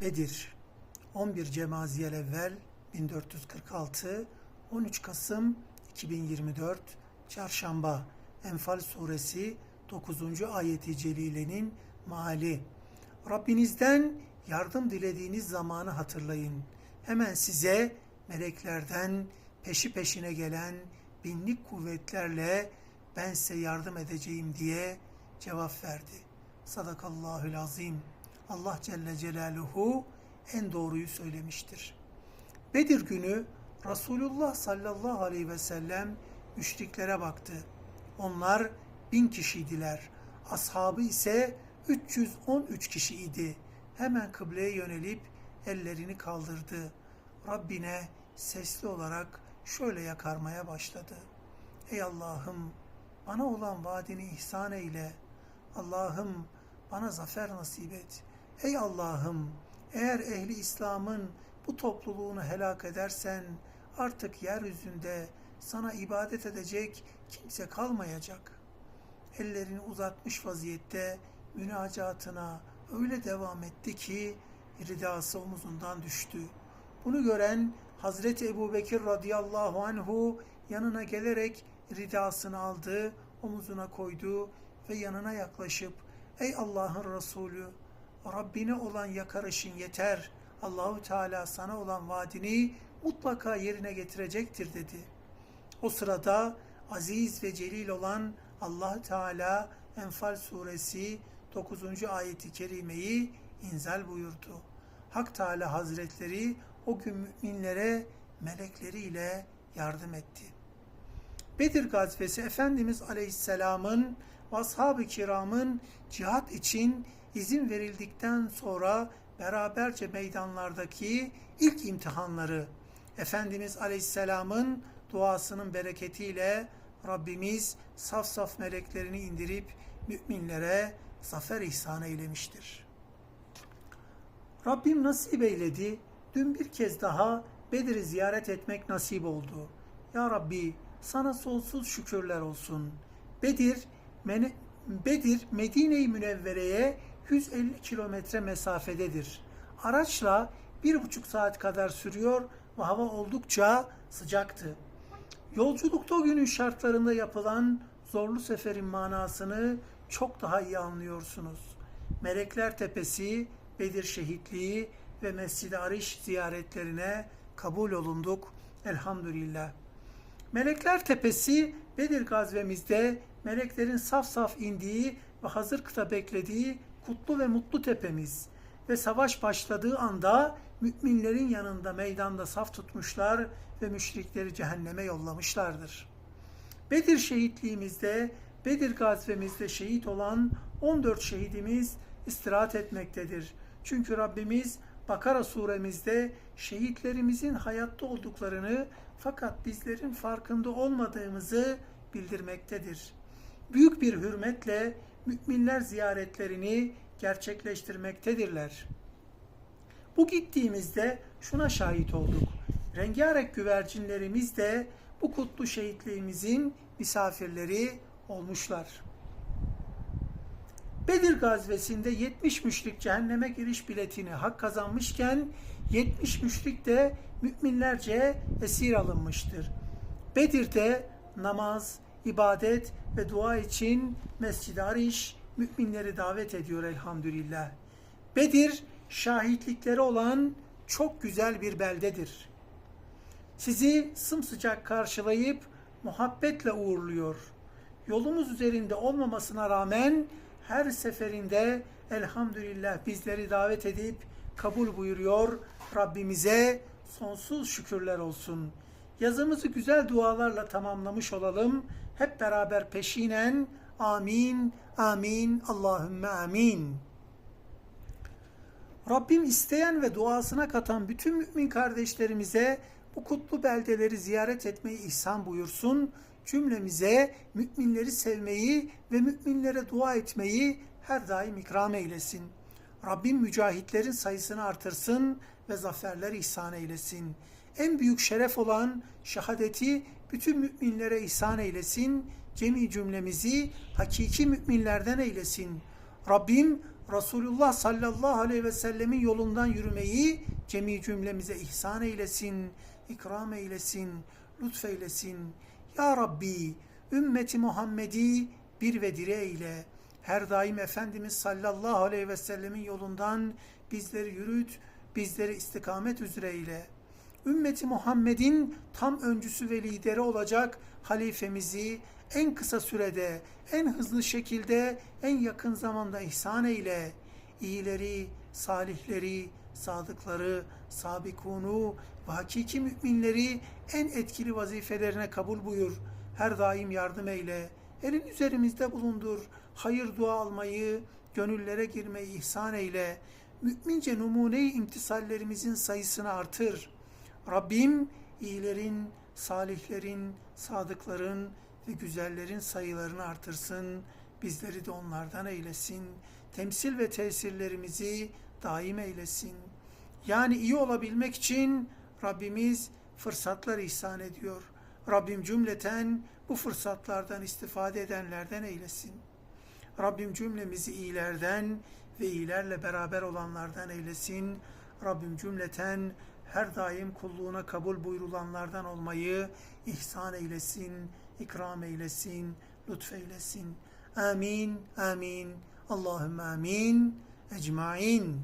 Bedir 11 Cemaziyel evvel 1446 13 Kasım 2024 Çarşamba Enfal suresi 9. ayeti celilenin maali Rabbinizden yardım dilediğiniz zamanı hatırlayın. Hemen size meleklerden peşi peşine gelen binlik kuvvetlerle ben size yardım edeceğim diye cevap verdi. Sadakallahül azim. Allah Celle Celaluhu en doğruyu söylemiştir. Bedir günü Resulullah sallallahu aleyhi ve sellem müşriklere baktı. Onlar bin kişiydiler. Ashabı ise 313 kişi idi. Hemen kıbleye yönelip ellerini kaldırdı. Rabbine sesli olarak şöyle yakarmaya başladı. Ey Allah'ım bana olan vaadini ihsan eyle. Allah'ım bana zafer nasip et. Ey Allah'ım eğer ehli İslam'ın bu topluluğunu helak edersen artık yeryüzünde sana ibadet edecek kimse kalmayacak. Ellerini uzatmış vaziyette münacatına öyle devam etti ki ridası omuzundan düştü. Bunu gören Hazreti Ebu Bekir radıyallahu anhu yanına gelerek ridasını aldı, omuzuna koydu ve yanına yaklaşıp Ey Allah'ın Resulü Rabbine olan yakarışın yeter. Allahu Teala sana olan vaadini mutlaka yerine getirecektir dedi. O sırada aziz ve celil olan Allah Teala Enfal suresi 9. ayeti kerimeyi inzal buyurdu. Hak Teala Hazretleri o gün müminlere melekleriyle yardım etti. Bedir gazvesi Efendimiz Aleyhisselam'ın ashab-ı kiramın cihat için izin verildikten sonra beraberce meydanlardaki ilk imtihanları Efendimiz Aleyhisselam'ın duasının bereketiyle Rabbimiz saf saf meleklerini indirip müminlere zafer ihsan eylemiştir. Rabbim nasip eyledi. Dün bir kez daha Bedir'i ziyaret etmek nasip oldu. Ya Rabbi sana sonsuz şükürler olsun. Bedir, Bedir Medine-i Münevvere'ye 150 kilometre mesafededir. Araçla bir buçuk saat kadar sürüyor ve hava oldukça sıcaktı. Yolculukta o günün şartlarında yapılan zorlu seferin manasını çok daha iyi anlıyorsunuz. Melekler Tepesi, Bedir Şehitliği ve Mescid-i Ariş ziyaretlerine kabul olunduk. Elhamdülillah. Melekler Tepesi Bedir gazvemizde meleklerin saf saf indiği ve hazır kıta beklediği kutlu ve mutlu tepemiz ve savaş başladığı anda müminlerin yanında meydanda saf tutmuşlar ve müşrikleri cehenneme yollamışlardır. Bedir şehitliğimizde, Bedir gazvemizde şehit olan 14 şehidimiz istirahat etmektedir. Çünkü Rabbimiz Bakara suremizde şehitlerimizin hayatta olduklarını fakat bizlerin farkında olmadığımızı bildirmektedir. Büyük bir hürmetle müminler ziyaretlerini gerçekleştirmektedirler. Bu gittiğimizde şuna şahit olduk. Rengarenk güvercinlerimiz de bu kutlu şehitliğimizin misafirleri olmuşlar. Bedir gazvesinde 70 müşrik cehenneme giriş biletini hak kazanmışken 70 müşrik de müminlerce esir alınmıştır. Bedir'de namaz, ibadet ve dua için Mescid-i Ariş müminleri davet ediyor elhamdülillah. Bedir şahitlikleri olan çok güzel bir beldedir. Sizi sımsıcak karşılayıp muhabbetle uğurluyor. Yolumuz üzerinde olmamasına rağmen her seferinde elhamdülillah bizleri davet edip kabul buyuruyor. Rabbimize sonsuz şükürler olsun. Yazımızı güzel dualarla tamamlamış olalım. Hep beraber peşinen amin, amin, Allahümme amin. Rabbim isteyen ve duasına katan bütün mümin kardeşlerimize bu kutlu beldeleri ziyaret etmeyi ihsan buyursun. Cümlemize müminleri sevmeyi ve müminlere dua etmeyi her daim ikram eylesin. Rabbim mücahitlerin sayısını artırsın ve zaferler ihsan eylesin. En büyük şeref olan şehadeti bütün müminlere ihsan eylesin. Cemi cümlemizi hakiki müminlerden eylesin. Rabbim Resulullah sallallahu aleyhi ve sellemin yolundan yürümeyi cemi cümlemize ihsan eylesin, ikram eylesin, lütfeylesin. Ya Rabbi, ümmeti Muhammed'i bir ve dire eyle. Her daim Efendimiz sallallahu aleyhi ve sellemin yolundan bizleri yürüt, bizleri istikamet üzere eyle. Ümmeti Muhammed'in tam öncüsü ve lideri olacak halifemizi en kısa sürede, en hızlı şekilde, en yakın zamanda ihsan eyle. İyileri, salihleri, sadıkları, sabikunu ve hakiki müminleri en etkili vazifelerine kabul buyur. Her daim yardım eyle. Elin üzerimizde bulundur. Hayır dua almayı, gönüllere girmeyi ihsan eyle. Mümince numune-i imtisallerimizin sayısını artır. Rabbim iyilerin, salihlerin, sadıkların ve güzellerin sayılarını artırsın. Bizleri de onlardan eylesin. Temsil ve tesirlerimizi daim eylesin. Yani iyi olabilmek için Rabbimiz fırsatlar ihsan ediyor. Rabbim cümleten bu fırsatlardan istifade edenlerden eylesin. Rabbim cümlemizi iyilerden ve iyilerle beraber olanlardan eylesin. Rabbim cümleten her daim kulluğuna kabul buyurulanlardan olmayı ihsan eylesin, ikram eylesin, lütfeylesin. Amin, amin, Allahümme amin, ecmain.